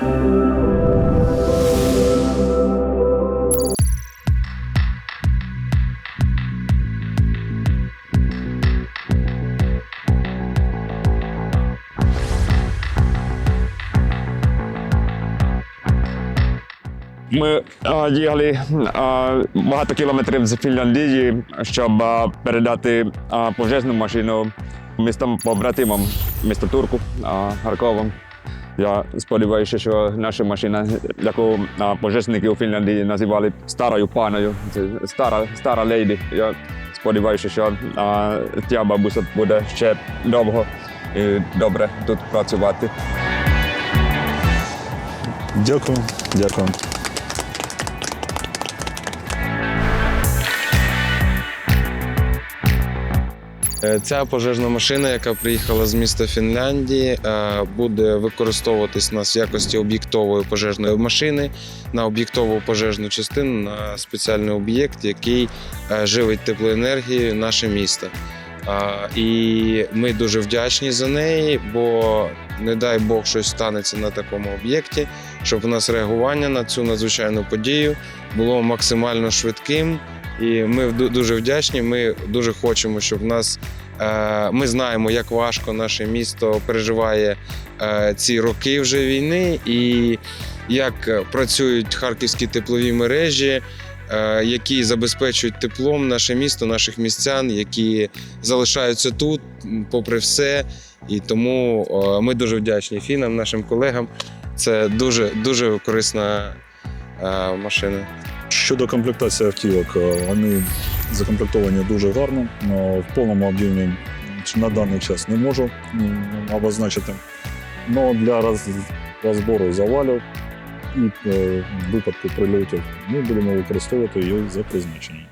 Ми а, їхали а, багато кілометрів з Фінляндії, щоб а, передати а, пожежну машину містам побратимам, місто Турку, а, Харковом. Я сподіваюся, що наша машина, яку пожежники у Фінляндії називали старою паною, це стара, стара леді. Я сподіваюся, що ця бабуся буде ще довго і добре тут працювати. Дякую, дякую. Ця пожежна машина, яка приїхала з міста Фінляндії, е, буде використовуватись у нас в якості об'єктової пожежної машини на об'єктову пожежну частину на спеціальний об'єкт, який е, живить теплоенергією наше місто. Е, І ми дуже вдячні за неї, бо не дай Бог щось станеться на такому об'єкті, щоб у нас реагування на цю надзвичайну подію було максимально швидким. І ми дуже вдячні. Ми дуже хочемо, щоб в нас е, ми знаємо, як важко наше місто переживає е, ці роки вже війни, і як працюють харківські теплові мережі, е, які забезпечують теплом наше місто, наших містян, які залишаються тут, попри все. І тому ми дуже вдячні фінам, нашим колегам. Це дуже дуже корисна машина. Щодо комплектації автівок, е, вони закомплектовані дуже гарно. але В повному об'ємі на даний час не можу обозначити. Но для роз- розбору завалів і е, випадку прильотів ми будемо використовувати її за призначенням.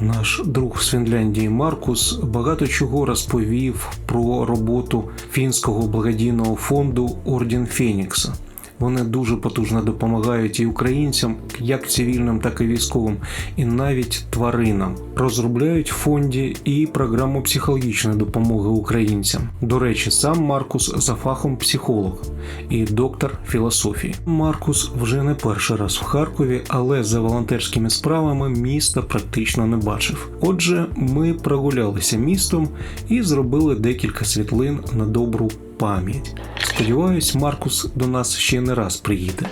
Наш друг з Фінляндії Маркус багато чого розповів про роботу фінського благодійного фонду Орден Фенікса. Вони дуже потужно допомагають і українцям, як цивільним, так і військовим, і навіть тваринам. Розробляють в фонді і програму психологічної допомоги українцям. До речі, сам Маркус за фахом психолог і доктор філософії. Маркус вже не перший раз в Харкові, але за волонтерськими справами міста практично не бачив. Отже, ми прогулялися містом і зробили декілька світлин на добру пам'ять. Сподіваюсь, Маркус до нас ще не раз приїде.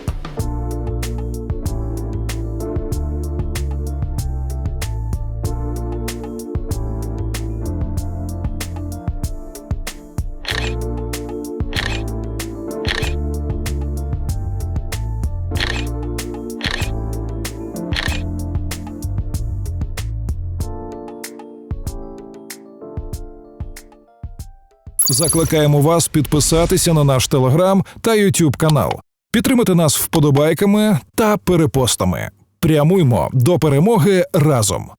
Закликаємо вас підписатися на наш телеграм та Ютуб канал, підтримати нас вподобайками та перепостами. Прямуймо до перемоги разом.